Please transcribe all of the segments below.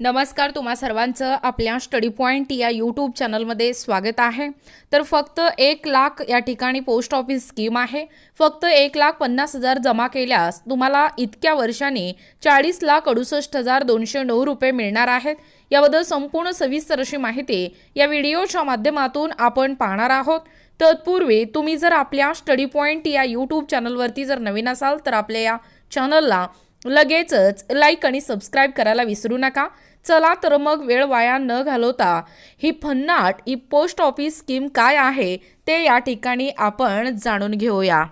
नमस्कार तुम्हा सर्वांचं आपल्या स्टडी पॉईंट या यूट्यूब चॅनलमध्ये स्वागत आहे. तर फक्त एक लाख या ठिकाणी पोस्ट ऑफिस स्कीम आहे. फक्त एक लाख पन्नास हजार जमा केल्यास तुम्हाला इतक्या वर्षांनी चाळीस लाख अडुसष्ट हजार दोनशे नऊ रुपये मिळणार आहेत. याबद्दल संपूर्ण सविस्तर अशी माहिती या व्हिडिओच्या माध्यमातून आपण पाहणार आहोत. तत्पूर्वी तुम्ही जर आपल्या स्टडी पॉईंट या यूट्यूब चॅनलवरती जर नवीन असाल तर आपल्या या चॅनलला लगेचच लाईक आणि सबस्क्राईब करायला विसरू नका. चला तर मग वेळ वाया न घालवता ही फन्नाट ही पोस्ट ऑफिस स्कीम काय आहे ते या ठिकाणी आपण जाणून घेऊया.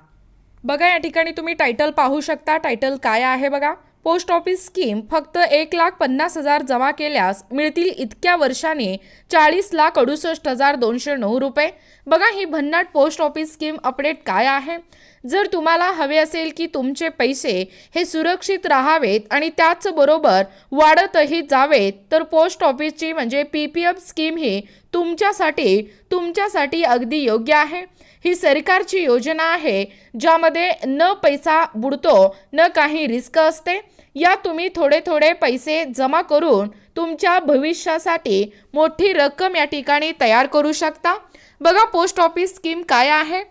बघा या ठिकाणी तुम्ही टायटल पाहू शकता. टायटल काय आहे बघा? पोस्ट ऑफिस स्कीम फक्त एक लाख पन्नास हजार जमा केल्यास मिळतील इतक्या वर्षाने चाळीस लाख अडुसष्ट हजार दोनशे नऊ रुपये. बघा ही भन्नाट पोस्ट ऑफिस स्कीम अपडेट काय आहे? जर तुम्हाला हवे असेल की तुमचे पैसे हे सुरक्षित राहावेत आणि त्याचबरोबर वाढतही जावेत तर पोस्ट ऑफिसची म्हणजे पी पी एफ स्कीम ही तुमच्यासाठी तुमच्यासाठी अगदी योग्य आहे. ही सरकारची योजना आहे ज्यामध्ये न पैसा बुडतो न काही रिस्क असते. या तुम्ही थोडे थोडे पैसे जमा करून तुमच्या भविष्यासाठी मोठी रक्कम या ठिकाणी तयार करू शकता. बघा पोस्ट ऑफिस स्कीम काय आहे?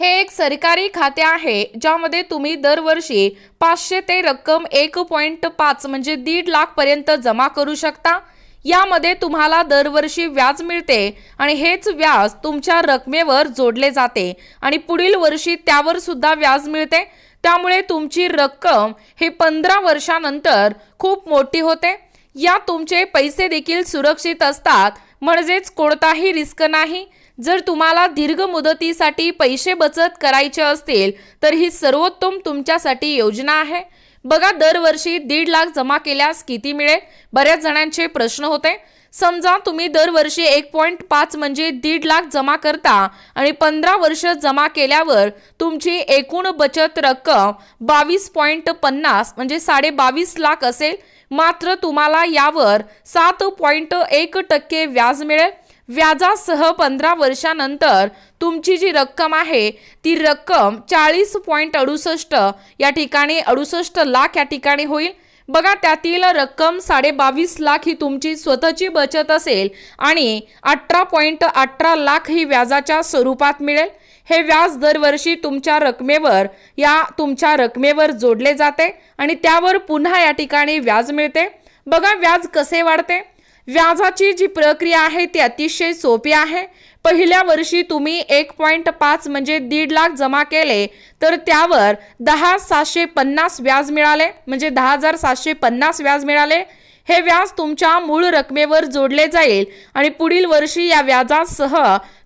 हे एक सरकारी खाते आहे ज्यामध्ये तुम्ही दरवर्षी पाचशे ते रक्कम एक पॉईंट पाच म्हणजे दीड लाखपर्यंत जमा करू शकता. यामध्ये तुम्हाला दरवर्षी व्याज मिळते आणि हेच व्याज तुमच्या रकमेवर जोडले जाते आणि पुढील वर्षी त्यावर सुद्धा व्याज मिळते. त्यामुळे तुमची रक्कम ही पंधरा वर्षानंतर खूप मोठी होते. या तुमचे पैसे देखील सुरक्षित असतात म्हणजेच कोणताही रिस्क नाही. जर तुम्हाला दीर्घ मुदतीसाठी पैसे बचत करायचे असतील तर ही सर्वोत्तम तुमच्यासाठी योजना आहे. बघा दरवर्षी दीड लाख जमा केल्यास किती मिळेल? बऱ्याच जणांचे प्रश्न होते. समजा तुम्ही दरवर्षी एक पॉईंट पाच म्हणजे दीड लाख जमा करता आणि पंधरा वर्ष जमा केल्यावर तुमची एकूण बचत रक्कम बावीस पॉईंट पन्नास म्हणजे साडे बावीस लाख असेल. मात्र तुम्हाला यावर सात पॉईंट एक टक्के व्याज मिळेल. व्याजासह पंधरा वर्षानंतर तुमची जी रक्कम आहे ती रक्कम चाळीस पॉईंट अडुसष्ट या ठिकाणी अडुसष्ट लाख या ठिकाणी होईल. बघा त्यातील रक्कम साडे बावीस लाख ही तुमची स्वतःची बचत असेल आणि अठरा पॉईंट अठरा लाख ही व्याजाच्या स्वरूपात मिळेल. हे व्याज दरवर्षी तुमच्या रकमेवर या तुमच्या रकमेवर जोडले जाते आणि त्यावर पुन्हा या ठिकाणी व्याज मिळते. बघा व्याज कसे वाढते? व्याजाची जी प्रक्रिया आहे ती अतिशय सोपी आहे. पहिल्या वर्षी तुम्ही एक पॉईंट पाच म्हणजे दीड लाख जमा केले तर त्यावर दहा सातशे पन्नास व्याज मिळाले म्हणजे दहा हजार सातशे पन्नास व्याज मिळाले. हे व्याज तुमच्या मूळ रकमेवर जोडले जाईल आणि पुढील वर्षी या व्याजासह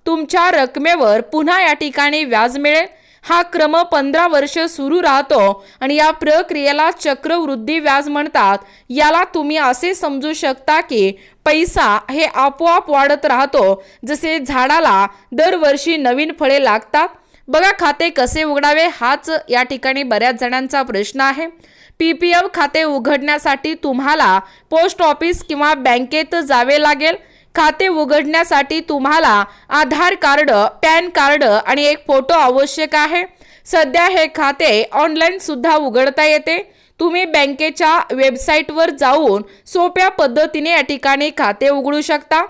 तुमच्या रकमेवर पुन्हा या ठिकाणी व्याज मिळेल. हा क्रम पंधरा वर्ष सुरू राहतो आणि या प्रक्रियेला चक्रवृद्धी व्याज म्हणतात. याला तुम्ही असे समजू शकता की पैसा हे आपोआप वाढत राहतो जसे झाडाला दरवर्षी नवीन फळे लागतात. बघा खाते कसे उघडावे हाच या ठिकाणी बऱ्याच जणांचा प्रश्न आहे. पी पी एफ खाते उघडण्यासाठी तुम्हाला पोस्ट ऑफिस किंवा बँकेत जावे लागेल. खाते उघडण्यासाठी तुम्हाला आधार कार्ड पॅन कार्ड आणि एक फोटो आवश्यक आहे. सध्या हे खाते ऑनलाईन सुद्धा उघडता येते. तुम्ही बँकेच्या वेबसाईटवर जाऊन सोप्या पद्धतीने या ठिकाणी खाते उघडू शकता.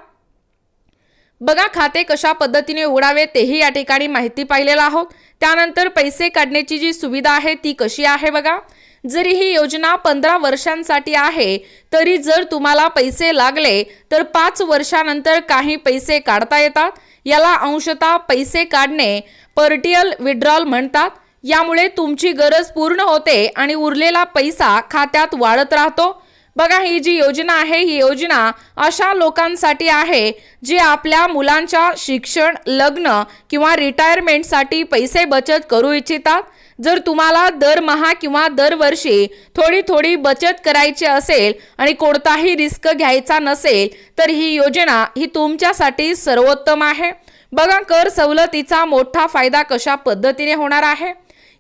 बघा खाते कशा पद्धतीने उघडावे तेही या ठिकाणी माहिती पाहिलेलं आहोत. त्यानंतर पैसे काढण्याची जी सुविधा आहे ती कशी आहे बघा. जरी ही योजना पंधरा वर्षांसाठी आहे तरी जर तुम्हाला पैसे लागले तर पाच वर्षानंतर काही पैसे काढता येतात. याला अंशतः पैसे काढणे पर्टियल विड्रॉल म्हणतात. यामुळे तुमची गरज पूर्ण होते आणि उरलेला पैसा खात्यात वाढत राहतो. बघा ही जी योजना आहे ही योजना अशा लोकांसाठी आहे जे आपल्या मुलांच्या शिक्षण लग्न किंवा रिटायरमेंटसाठी पैसे बचत करू इच्छितात. जर तुम्हाला दरमहा किंवा दरवर्षी थोडी थोडी बचत करायची असेल आणि कोणताही रिस्क घ्यायचा नसेल तर ही योजना ही तुमच्यासाठी सर्वोत्तम आहे. बघा कर सवलतीचा मोठा फायदा कशा पद्धतीने होणार आहे?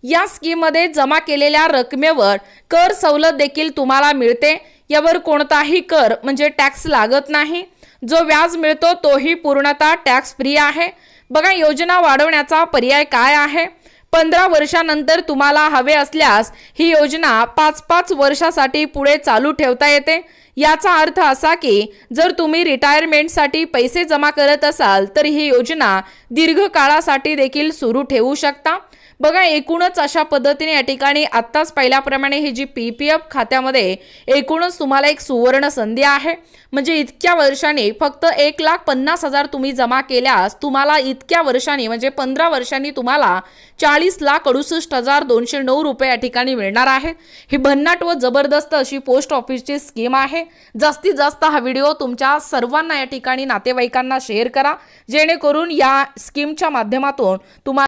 या स्कीममध्ये जमा केलेल्या रकमेवर कर सवलत देखील तुम्हाला मिळते. यावर कोणताही कर म्हणजे टॅक्स लागत नाही. जो व्याज मिळतो तोही पूर्णतः टॅक्स फ्री आहे. बघा योजना वाढवण्याचा पर्याय काय आहे? पंधरा वर्षानंतर तुम्हाला हवे असल्यास ही योजना पाच पाच वर्षासाठी पुढे चालू ठेवता येते. याचा अर्थ असा की जर तुम्ही रिटायरमेंटसाठी पैसे जमा करत असाल तर ही योजना दीर्घकाळासाठी देखील सुरू ठेवू शकता. बघा एकूणच अशा पद्धतीने या ठिकाणी आत्ताच पाहिल्याप्रमाणे ही जी पी पी एफ खात्यामध्ये एकूणच तुम्हाला एक सुवर्ण संधी आहे. म्हणजे इतक्या वर्षांनी फक्त एक लाख पन्नास हजार तुम्ही जमा केल्यास तुम्हाला इतक्या वर्षांनी म्हणजे पंधरा वर्षांनी तुम्हाला चाळीस लाख अडुसष्ट हजार दोनशे नऊ रुपये या ठिकाणी मिळणार आहेत ही भन्नाट व जबरदस्त अशी पोस्ट ऑफिसची स्कीम आहे. जास्तीत जास्त हा व्हिडिओ तुमच्या सर्वांना या ठिकाणी नातेवाईकांना शेअर करा. जेणेकरून या स्कीमच्या माध्यमातून तुम्हाला